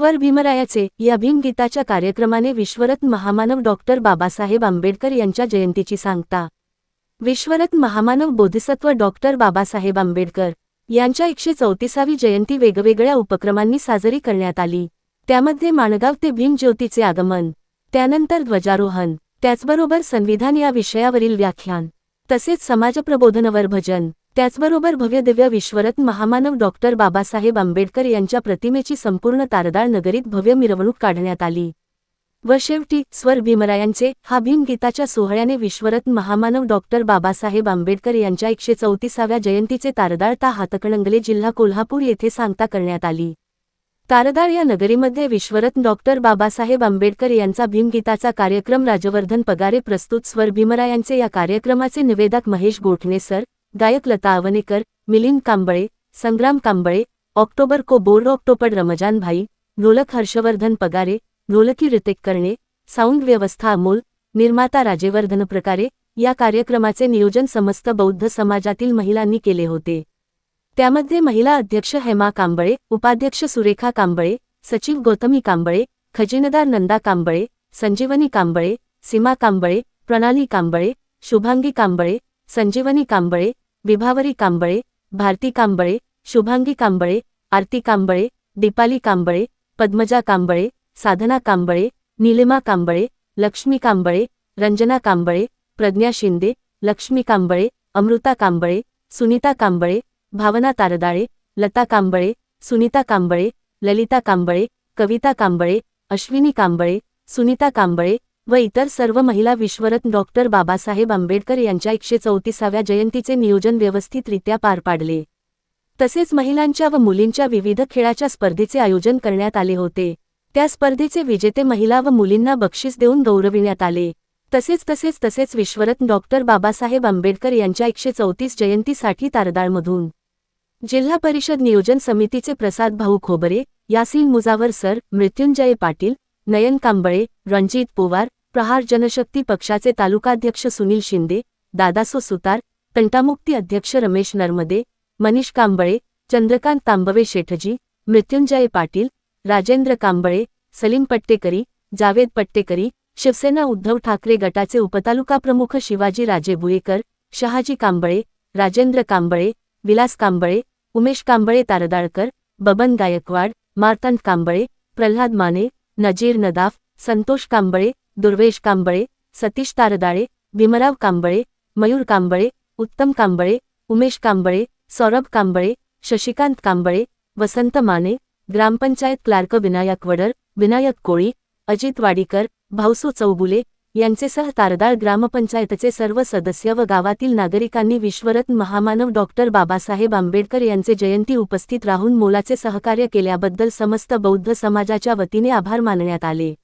स्वर भीमरायाचे या भीमगीताच्या कार्यक्रमाने विश्वरत्न महामानव डॉक्टर बाबासाहेब आंबेडकर यांच्या जयंतीची सांगता. विश्वरत्न महामानव बोधिसत्व डॉक्टर बाबासाहेब आंबेडकर यांच्या एकशे चौतीसावी जयंती वेगवेगळ्या उपक्रमांनी साजरी करण्यात आली. त्यामध्ये माणगाव ते भीमज्योतीचे आगमन त्यानंतर ध्वजारोहण त्याचबरोबर संविधान या विषयावरील व्याख्यान तसेच समाजप्रबोधनवर भजन त्याचबरोबर भव्यदिव्य विश्वरत्न महामानव डॉक्टर बाबासाहेब आंबेडकर यांच्या प्रतिमेची संपूर्ण तारदाळ नगरीत भव्य मिरवणूक काढण्यात आली. व शेवटी स्वर भीमरायांचे हा भीमगीताच्या सोहळ्याने विश्वरत्न महामानव डॉक्टर बाबासाहेब आंबेडकर यांच्या एकशे चौतीसाव्या जयंतीचे तारदाळ ता हातकणंगले जिल्हा कोल्हापूर येथे सांगता करण्यात आली. तारदाळ या नगरीमध्ये विश्वरत्न डॉक्टर बाबासाहेब आंबेडकर यांचा भीमगीताचा कार्यक्रम राजवर्धन पगारे प्रस्तुत स्वर भीमरायांचे या कार्यक्रमाचे निवेदक महेश गोठणे सर गायक लता अवनेकर मिलिंद कांबळे संग्राम कांबळे ऑक्टोबर को बोर्ड ऑक्टोपड रमजान भाई ढोलक हर्षवर्धन पगारे ढोलकी रितेक करणे साऊंड व्यवस्था अमोल निर्माता राजेवर्धन प्रकारे या कार्यक्रमाचे नियोजन समस्त बौद्ध समाजातील महिलांनी केले होते. त्यामध्ये महिला अध्यक्ष हेमा कांबळे उपाध्यक्ष सुरेखा कांबळे सचिव गौतमी कांबळे खजिनदार नंदा कांबळे संजीवनी कांबळे सीमा कांबळे प्रणाली कांबळे शुभांगी कांबळे संजीवनी कांबळे विभावरी कांबळे भारती कांबळे शुभांगी कांबळे आरती कांबळे दीपाली कांबळे पद्मजा कांबळे साधना कांबळे निलिमा कांबळे लक्ष्मी कांबळे रंजना कांबळे प्रज्ञा शिंदे लक्ष्मी कांबळे अमृता कांबळे सुनीता कांबळे भावना तारदाळे लता कांबळे सुनीता कांबळे ललिता कांबळे कविता कांबळे अश्विनी कांबळे सुनीता कांबळे व इतर सर्व महिला विश्वरत्न डॉक्टर बाबासाहेब आंबेडकर यांच्या एकशे चौतीसाव्या जयंतीचे नियोजन व्यवस्थितरित्या पार पाडले. तसेच महिलांच्या व मुलींच्या विविध खेळाच्या स्पर्धेचे आयोजन करण्यात आले होते. त्या स्पर्धेचे विजेते महिला व मुलींना बक्षीस देऊन गौरविण्यात आले. तसेच तसेच तसेच विश्वरत्न डॉक्टर बाबासाहेब आंबेडकर यांच्या एकशे चौतीस जयंतीसाठी तारदाळमधून. जिल्हा परिषद नियोजन समितीचे प्रसाद भाऊ खोबरे यासीन मुजावर सर मृत्युंजय पाटील नयन कांबळे रणजित पोवार प्रहार जनशक्ती पक्षाचे तालुकाध्यक्ष सुनील शिंदे दादासो सुतार तंटामुक्ती अध्यक्ष रमेश नर्मदे मनीष कांबळे चंद्रकांत तांबवे शेठजी मृत्युंजय पाटील राजेंद्र कांबळे सलीम पट्टेकरी जावेद पट्टेकरी शिवसेना उद्धव ठाकरे गटाचे उपतालुकाप्रमुख शिवाजी राजे बुयेकर शहाजी कांबळे राजेंद्र कांबळे विलास कांबळे उमेश कांबळे तारदाळकर बबन गायकवाड मार्तंड कांबळे प्रल्हाद माने नजीर नदाफ संतोष कांबळे दुर्वेश कांबळे सतीश तारदाळे भीमराव कांबळे मयूर कांबळे उत्तम कांबळे उमेश कांबळे सौरभ कांबळे शशिकांत कांबळे वसंत माने ग्रामपंचायत क्लार्क विनायक वडर विनायक कोळी अजित वाडीकर भाऊसू चौबुले यांचेसह तारदाळ ग्रामपंचायतचे सर्व सदस्य व गावातील नागरिकांनी विश्वरत्न महामानव डॉक्टर बाबासाहेब आंबेडकर यांचे जयंती उपस्थित राहून मोलाचे सहकार्य केल्याबद्दल समस्त बौद्ध समाजाच्या वतीने आभार मानण्यात आले.